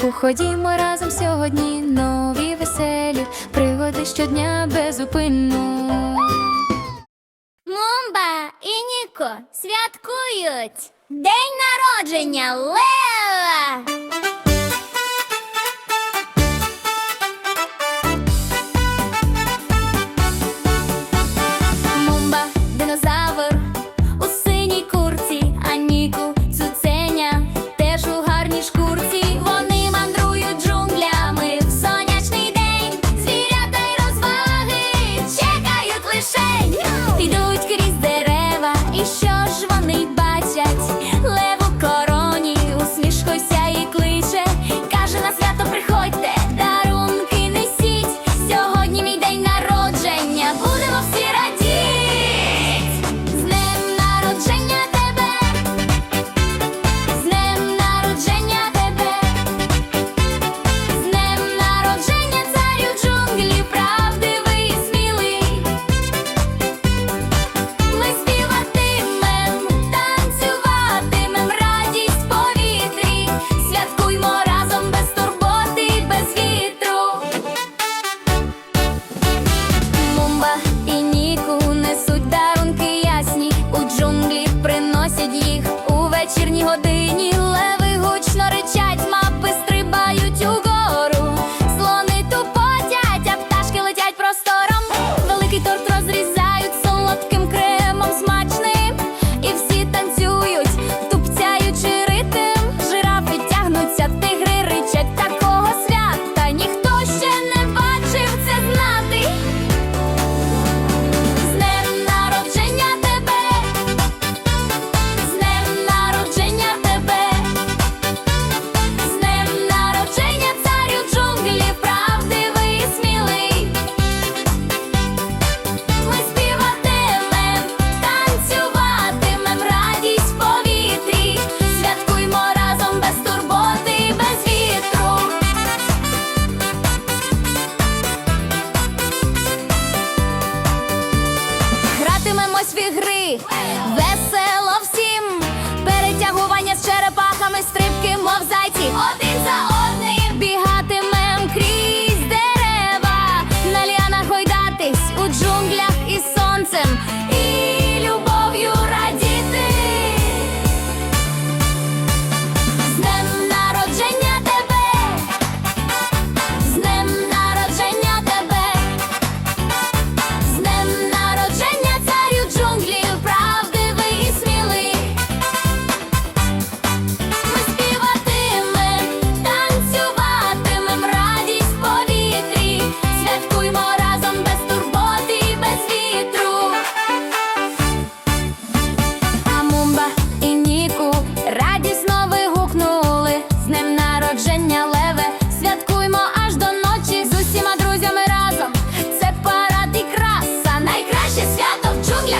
парку ходімо разом сьогодні, нові веселі пригоди щодня безупинно. Мумба і Ніко святкують день народження. Ле!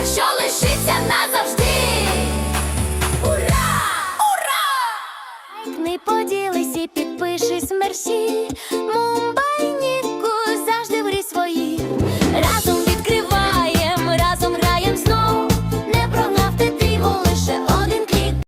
що лишиться назавжди. Ура! Ура! Не поділися, і підпишись в мерсі.